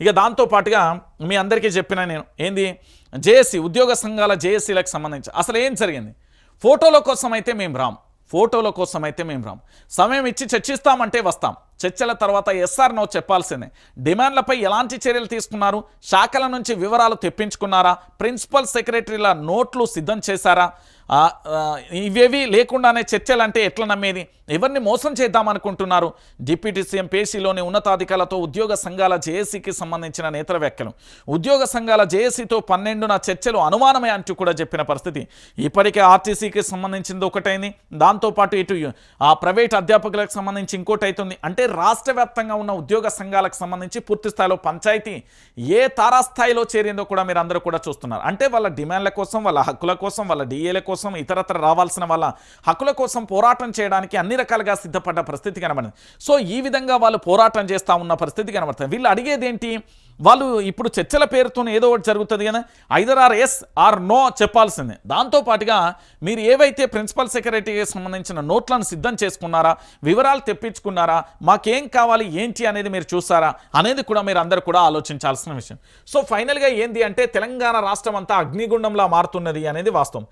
ఇక దాంతో పాటుగా మీ అందరికీ చెప్పిన నేను ఏంది? జేఏసీ ఉద్యోగ సంఘాల జేఏసీలకు సంబంధించి. అసలు ఏం జరిగింది? ఫోటోల కోసం అయితే మేము రాం. ఫోటోల కోసం అయితే మేము రాం. సమయం ఇచ్చి చర్చిస్తామంటే వస్తాం. చర్చల తర్వాత ఎస్ఆర్ నో చెప్పాల్సిందే. డిమాండ్లపై ఎలాంటి చర్యలు తీసుకున్నారు? శాఖల నుంచి వివరాలు తెప్పించుకున్నారా? ప్రిన్సిపల్ సెక్రటరీల నోట్లు సిద్ధం చేశారా? ఇవేవి లేకుండానే చర్చలు అంటే ఎట్లా నమ్మేది? ఎవరిని మోసం చేద్దామనుకుంటున్నారు? డిప్యూటీ సీఎం పేసీలోని ఉన్నతాధికారులతో ఉద్యోగ సంఘాల జేఏసీకి సంబంధించిన నేతల వ్యాఖ్యలు. ఉద్యోగ సంఘాల జేఏసీతో పన్నెండున చర్చలు అనుమానమే అంటూ కూడా చెప్పిన పరిస్థితి. ఇప్పటికే ఆర్టీసీకి సంబంధించింది ఒకటైంది. దాంతోపాటు ఇటు ఆ ప్రైవేట్ అధ్యాపకులకు సంబంధించి ఇంకోటి అవుతుంది అంటే రాష్ట్ర వ్యాప్తంగా ఉన్న ఉద్యోగ సంఘాలకు సంబంధించి పూర్తి స్థాయిలో పంచాయతీ ఏ తారాస్థాయిలో చేరిందో కూడా మీరు అందరూ కూడా చూస్తున్నారు. అంటే వాళ్ళ డిమాండ్ల కోసం వాళ్ళ హక్కుల కోసం వాళ్ళ డిఏల కోసం ఇతరత్ర రావాల్సిన వాళ్ళ హక్కుల కోసం పోరాటం చేయడానికి అన్ని రకాలుగా సిద్ధపడ్డ పరిస్థితి కనబడింది. సో ఈ విధంగా వాళ్ళు పోరాటం చేస్తూ ఉన్న పరిస్థితి కనబడుతుంది. వీళ్ళు అడిగేది ఏంటి వాళ్ళు ఇప్పుడు చర్చల పేరుతో ఏదో ఒకటి జరుగుతుంది కదా. Either R S R no చెప్పాల్సిందే. దాంతోపాటుగా మీరు ఏవైతే ప్రిన్సిపల్ సెక్రటరీకి సంబంధించిన నోట్లను సిద్ధం చేసుకున్నారా వివరాలు తెప్పించుకున్నారా మాకేం కావాలి ఏంటి అనేది మీరు చూసారా అనేది కూడా మీరు అందరు కూడా ఆలోచించాల్సిన విషయం. సో ఫైనల్గా ఏంది అంటే తెలంగాణ రాష్ట్రం అంతా అగ్నిగుండంలా మారుతున్నది అనేది వాస్తవం.